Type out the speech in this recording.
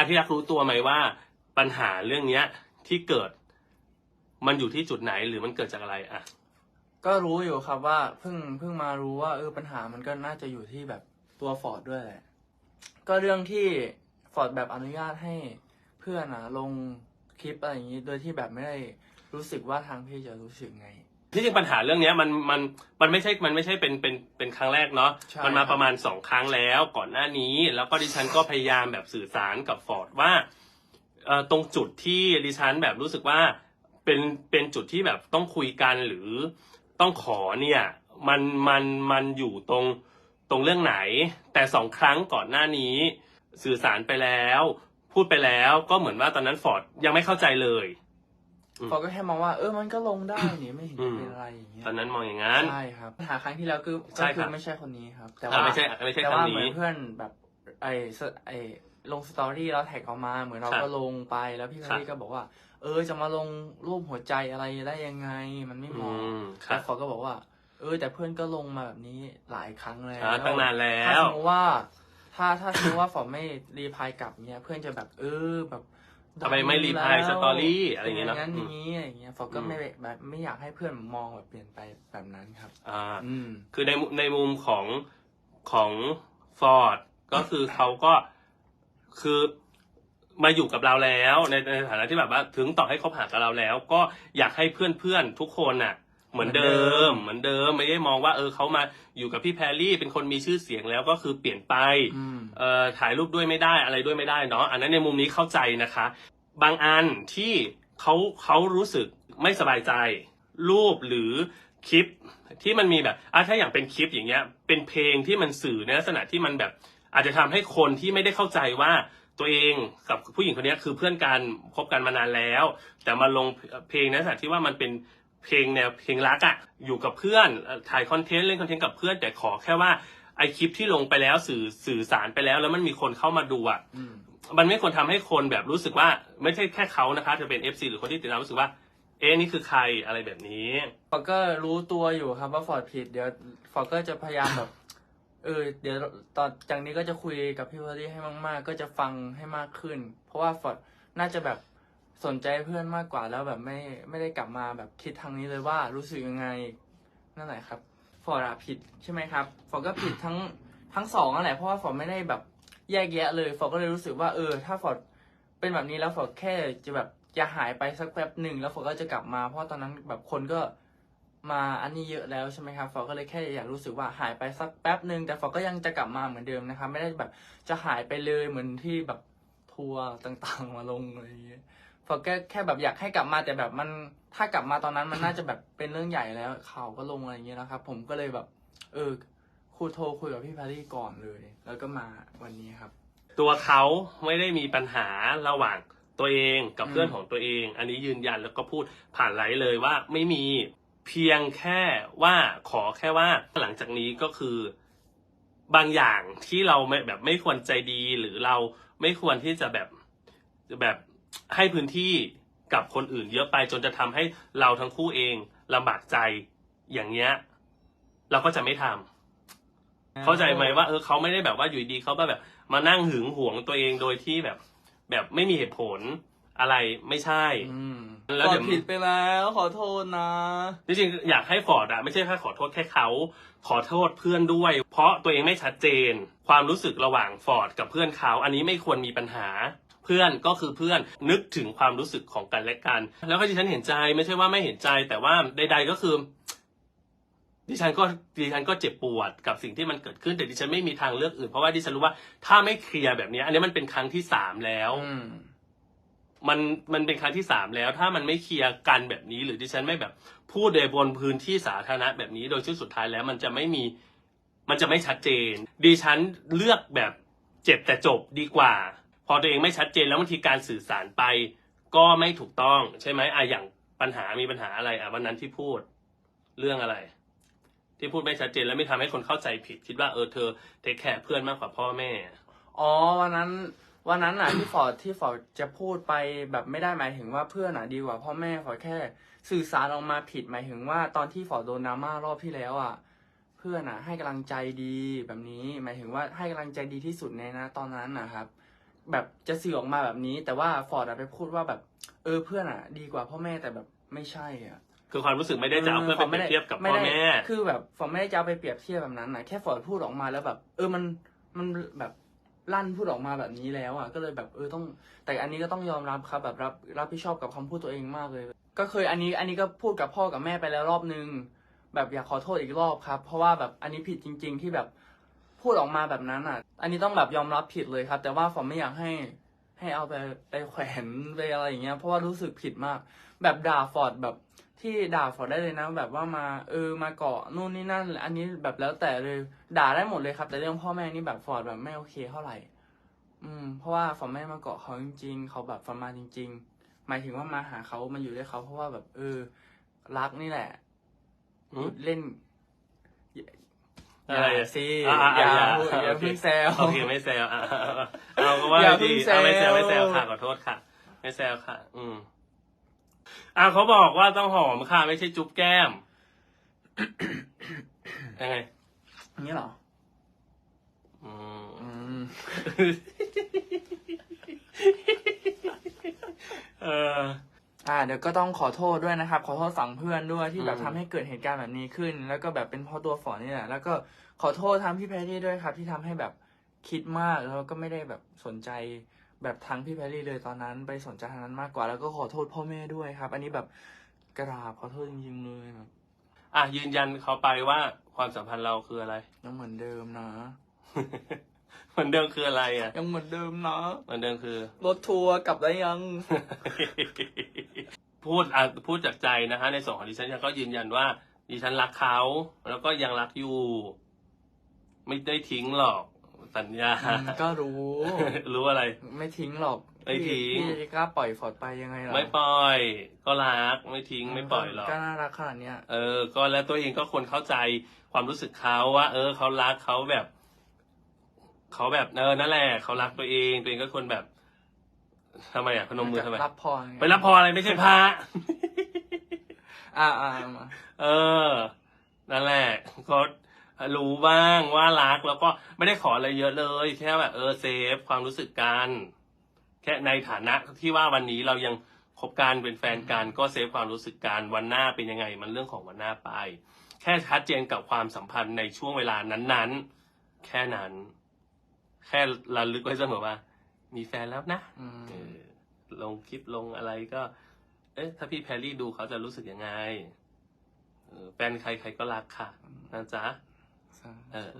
อาที่รักรู้ตัวไหมว่า ปัญหาเรื่องเนี้ยที่เกิด มันอยู่ที่จุดไหนหรือมันเกิดจากอะไรอะ ก็รู้อยู่ครับว่าเพิ่งเพิ่งมารู้ว่าเออปัญหามันก็น่าจะอยู่ที่แบบตัวฟอร์ดด้วยแหละก็เรื่องที่ฟอร์ดแบบอนุญาตให้เพื่อนอะลงคลิปอะไรอย่างนี้ โดยที่แบบไม่ได้รู้สึกว่าทางพี่จะรู้สึกไง ที่จริงปัญหาเรื่องเนี้ยมันมันมันไม่ใช่มันไม่ใช่เป็นเป็นเป็นครั้งแรกเนาะใช่มันมาครับประมาณสองครั้งแล้วก่อนหน้านี้ แล้วก็ดิฉันก็พยายามแบบสื่อสารกับฟอร์ดว่าเอ่อตรงจุดที่ดิฉันแบบรู้สึกว่าเป็นเป็นจุดที่แบบต้องคุยกันหรือต้องขอเนี่ยมันมันมันอยู่ตรงตรงเรื่องไหน แต่สองครั้งก่อนหน้านี้ สื่อสารไปแล้ว พูดไปแล้วก็เหมือนว่าตอนนั้นฟอร์ดยังไม่เข้าใจเลย อืมฟอร์ดก็แค่มองว่าเออมันก็ลงได้นี่ไม่เห็นอืจะมเป็นอะไรอย่างเงี้ยตอนนั้นมองอย่างนั้นใช่ครับปัญหาครั้งที่แล้วคือใช่ก็คคืรัอบไม่ใช่คนนี้ครับ แต่อ่าว่าไม่ใช่ไม่ใช่แต่ครั้ว่างเหมือนนี้เพื่อนแบบไอ้สไอ้ลงสตอรี่แล้วแท็กออกมา เหมือนเราครับก็ลงไปแล้วพี่คแพรัรบรี่ก็บอกว่า เออจะมาลงรูปหัวใจอะไรได้ยังไง มันไม่เหอืมาะมคแต่รับฟอร์ดก็บอกว่า เออ แต่เพื่อนก็ลงมาแบบนี้หลายครั้งแล้วอ่าตั้งนานแล้ถ้าวสมมติว่าถ้าถ้าสมมติว่าฟอร์ดไม่รีพลายกลับเนี้ยเพื่อนจะแบบเออแบบ ทำไมไม่รีพลายสตอรี่อะไรอย่างเงี้ยเนอะย่างนั้นอย่างนี้อะไรอย่างเงี้ยฟอร์ดก็อืมไม่แบบไม่อยากให้เพื่อนมองแบบเปลี่ยนไปแบบนั้นครับ อ่าอืมคือในในมุมของของฟอร์ดก็คือเขาก็คือมาอยู่กับเราแล้วในในฐานะที่แบบว่าถึงต่อให้เขาผ่านกับเราแล้ว ก็อยากให้เพื่อนเพื่อนๆทุกคนน่ะ เหมือนเดิม เหมือนเดิมไม่ได้มองว่า เออเขามาอยู่กับพี่แพรรี่เป็นคนมีชื่อเสียงแล้วก็คือเปลี่ยนไปอืมเอ่อถ่ายรูปด้วยไม่ได้อะไรด้วยไม่ได้เนาะอันนั้นในมุมนี้เข้าใจนะคะ บางอันที่เขาเขารู้สึกไม่สบายใจ รูปหรือคลิปที่มันมีแบบอะถ้าอย่างเป็นคลิปอย่างเงี้ย เป็นเพลงที่มันสื่อในลักษณะที่มันแบบ อาจจะทำให้คนที่ไม่ได้เข้าใจว่าตัวเองกับผู้หญิงคนเนี้ยคือเพื่อนกันคบกันมานานแล้ว แต่มาลงเพลงในลักษณะที่ว่ามันเป็น เพลงแนวเพลงรักอะอยู่กับเพื่อนเอ่อถ่ายคอนเทนต์เล่นคอนเทนต์กับเพื่อนแต่ขอแค่ว่าไอคลิปที่ลงไปแล้วสื่อสื่อสารไปแล้ว แล้วมันมีคนเข้ามาดูอะอืมมันไม่ควรทำให้คนแบบรู้สึกว่า ไม่ใช่แค่เขานะคะจะเป็น FC หรือคนที่ติดตามรู้สึกว่า เอ๊ะนี่คือใครอะไรแบบนี้ฟอร์ดก็รู้ตัวอยู่ครับว่าฟอร์ดผิดเดี๋ยวฟอร์ดก็จะพยายามแบบเออเดี๋ยวตอนจากนี้ก็จะคุยกับพี่วอรี่ให้มาก ๆ ก็จะฟังให้มากขึ้น เพราะว่าฟอร์ดน่าจะแบบ สนใจเพื่อนมากกว่าแล้วแบบไม่ไม่ได้กลับมาแบบคิดทางนี้เลยว่ารู้สึกยังไงนั่นแหละครับฟอร์ดผิดใช่ไหมครับฟอร์ดก็ผิดทั้งทั้งสองนั่นแหละเพราะว่าฟอร์ดไม่ได้แบบแยกแยะเลยฟอร์ดก็เลยรู้สึกว่าเออ ถ้าฟอร์ดเป็นแบบนี้แล้วฟอร์ดแค่จะแบบจะหายไปสักแป๊บหนึ่งแล้วฟอร์ดก็จะกลับมา เพราะตอนนั้นแบบคนก็มาอันนี้เยอะแล้วใช่ไหมครับฟอร์ดก็เลยแค่อยากรู้สึกว่าหายไปสักแป๊บหนึ่งแต่ฟอร์ดก็ยังจะกลับมาเหมือนเดิมนะครับ ไม่ได้แบบจะหายไปเลยเหมือนที่แบบทัวร์ต่างๆมาลงอะไรอย่างเงี้ย ฟอร์ดแค่แค่แบบอยากให้กลับมาแต่แบบมันถ้ากลับมาตอนนั้นมันน่าจะแบบเป็นเรื่องใหญ่แล้วข่าวก็ลงอะไรอย่างเงี้ยนะครับ ผมก็เลยแบบ เออคุยโทรคุยกับพี่พารี่ก่อนเลย แล้วก็มาวันนี้ครับ ตัวเขาไม่ได้มีปัญหาระหว่างตัวเองกับเพื่อนอืมของตัวเอง อันนี้ยืนยันแล้วก็พูดผ่านไลฟ์เลยว่าไม่มีเพียงแค่ว่าขอแค่ว่าหลังจากนี้ก็คือบางอย่างที่เราไม่แบบไม่ควรใจดีหรือเราไม่ควรที่จะแบบแบบ ให้พื้นที่กับคนอื่นเยอะไปจนจะทำให้เราทั้งคู่เองลำบากใจอย่างเงี้ย เราก็จะไม่ทำเข้าใจไหมว่าเออเขาไม่ได้แบบว่าอยู่ดีๆเขาแบบ มานั่งหึงหวงตัวเองโดยที่แบบ แบบไม่มีเหตุผลอะไรไม่ใช่อืมแล้วฟอเดี๋ร์ยวดผิดไปแล้วขอโทษนะจริงๆอยากให้ฟอร์ดอะไม่ใช่แค่ขอโทษแค่เขาขอโทษเพื่อนด้วย เพราะตัวเองไม่ชัดเจน ความรู้สึกระหว่างฟอร์ดกับเพื่อนเขา อันนี้ไม่ควรมีปัญหา เพื่อนก็คือเพื่อนนึกถึงความรู้สึกของกันและกัน แล้วก็ดิฉันเห็นใจไม่ใช่ว่าไม่เห็นใจแต่ว่าใด ๆก็คือ ดิฉันก็ดิฉันก็เจ็บปวดกับสิ่งที่มันเกิดขึ้นแต่ดิฉันไม่มีทางเลือกอื่นเพราะว่าดิฉันรู้ว่าถ้าไม่เคลียร์แบบนี้อันนี้มันเป็นครั้งที่สามแล้วอืมมันมันเป็นครั้งที่สามแล้วถ้ามันไม่เคลียร์กันแบบนี้ หรือดิฉันไม่แบบพูดในบนพื้นที่สาธารณะแบบนี้ โดยที่สุดท้ายแล้วมันจะไม่มีมันจะไม่ชัดเจนดิฉันเลือกแบบเจ็บแต่จบดีกว่าพ อตัวเองไม่ชัดเจนแล้วบางทีการสื่อสารไป ก็ไม่ถูกต้องใช่ไหมอะอย่างปัญหามีปัญหาอะไรอะวันนั้นที่พูดเรื่องอะไร ที่พูดไม่ชัดเจนแล้วไม่ทำให้คนเข้าใจผิด คิดว่าเออเธอเทคแคร์เพื่อนมากกว่าพ่อแม่ อ๋อวันนั้นวันนั้นอะที่ฟอร์ดที่ฟอร์ดจะพูดไปแบบไม่ได้หมายถึงว่าเพื่อนอะดีกว่าพ่อแม่ฟอร์ดแค่ สื่อสารออกมาผิดหมายถึงว่าตอนที่ฟอร์ดโดนดราม่ารอบที่แล้วอะเพื่อนอะ ให้กำลังใจดีแบบนี้ หมายถึงว่าให้กำลังใจดีที่สุดในนะ ตอนนั้นนะครับ แบบจะสื่อออกมาแบบนี้ แต่ว่าฟอร์ดอะไปพูดว่าแบบ เออเพื่อนอะดีกว่าพ่อแม่แต่แบบไม่ใช่อะคือความรู้สึกไม่ได้จะเอาเพื่อนไปเปรียบเทียบกับพ่อแม่ คือแบบฟอร์ดไม่ได้จะเอาไปเปรียบเทียบแบบนั้นนะแค่ฟอร์ดพูดออกมาแล้วแบบ เออมันมันแบบลั่นพูดออกมาแบบนี้แล้วอะก็เลยแบบเออต้อง แต่อันนี้ก็ต้องยอมรับครับแบบรับรับผิดชอบกับคำพูดตัวเองมากเลย ก็เคยอันนี้อันนี้ก็พูดกับพ่อกับแม่ไปแล้วรอบนึง แบบอยากขอโทษอีกรอบครับ เพราะว่าแบบอันนี้ผิดจริง ๆ ที่แบบ พูดออกมาแบบนั้นอะ อันนี้ต้องแบบยอมรับผิดเลยครับ แต่ว่าฟอร์ดไม่อยากให้ให้เอาไปไปแขวนไปอะไรอย่างเงี้ยเพราะว่ารู้สึกผิดมาก แบบด่าฟอร์ดแบบที่ด่าฟอร์ดได้เลยนะ แบบว่ามาเออมาเกาะนู่นนี่นั่น อันนี้แบบแล้วแต่เลยด่าได้หมดเลยครับ แต่เรื่องพ่อแม่นี่แบบฟอร์ดแบบไม่โอเคเท่าไหร่ อืม เพราะว่าฟอร์ดไม่ได้มาเกาะเขาจริง ๆ เขาแบบฟอร์ดมาจริง ๆ หมายถึงว่ามาหาเขามาอยู่ด้วยเขาเพราะว่าแบบเออรักนี่แหละอืมเล่น อะไรอย่าอะสิอะอะอย่าอะพูดอย่าโอเคเพิ่งแซวโอเคไม่แซวอะเอาก็ว่าอย่าเพิ่ดีงแซวเอาไม่แซวไม่แซวค่ะขอโทษค่ะ ไม่แซวค่ะ อืมอะเขาบอกว่าต้องหอมค่ะ ไม่ใช่จุ๊บแก้มยังไงอย่างนี้เหรอ อืม อืม เออ อ่า เดี๋ยวก็ต้องขอโทษด้วยนะครับ ขอโทษฝั่งเพื่อนด้วยที่แบบอืม ทำให้เกิดเหตุการณ์แบบนี้ขึ้น แล้วก็แบบเป็นเพราะตัวฝอนี่แหละแล้วก็ขอโทษทางพี่แพรรี่ด้วยครับ ที่ทำให้แบบคิดมากแล้วก็ไม่ได้แบบสนใจแบบทางพี่แพรรี่เลยตอนนั้น ไปสนใจทางนั้นมากกว่า แล้วก็ขอโทษพ่อแม่ด้วยครับ อันนี้แบบกราบขอโทษจริงๆเลยแบบอะยืนยันเขาไปว่าความสัมพันธ์เราคืออะไร ยังเหมือนเดิมนะ เหมือนเดิมคืออะไรอะ ยังเหมือนเดิมนะเหมือนเดิมคือ รถทัวร์กลับได้ยัง พูดอะพูดจากใจนะคะในส่วนของดิฉันก็ยืนยันว่า ดิฉันรักเขา แล้วก็ยังรักอยู่ ไม่ได้ทิ้งหรอก สัญญาอืมก็รู้ รู้อะไร ไม่ทิ้งหรอกไม่ทิ้งพี่พี่กล้าปล่อยฟอร์ดไปยังไงล่ะไม่ปล่อย ก็รักไม่ทิ้งไม่ปล่อยหรอกก็น่ารักขนาดเนี้ยเออ ก็แล้วตัวเองก็ควรเข้าใจความรู้สึกเขาว่า เออเขารักเขาแบบ เขาแบบเออนั่นแหละเขารักตัวเองตัวเองก็ควรแบบทำไมอะพนมมือทำไมรับพรไปรับพรอะไรไม่ใช่พระอ่าอ่ามาเออนั่นแหละก็รู้บ้างว่ารักแล้วก็ไม่ได้ขออะไรเยอะเลยแค่แบบเออเซฟความรู้สึกกันแค่ในฐานะที่ว่าวันนี้เรายังคบกันเป็นแฟนกันก็เซฟความรู้สึกกันวันหน้าเป็นยังไงมันเรื่องของวันหน้าไป แค่ชัดเจนกับความสัมพันธ์ในช่วงเวลานั้นๆ แค่นั้น แค่ระลึกไว้เสมอว่า มีแฟนแล้วนะอืม เออลงคลิปลงอะไรก็ เอ๊ะถ้าพี่แพรรี่ดูเขาจะรู้สึกยังไงเออแฟนใครใครก็รักค่ะนะจ๊ะ เออ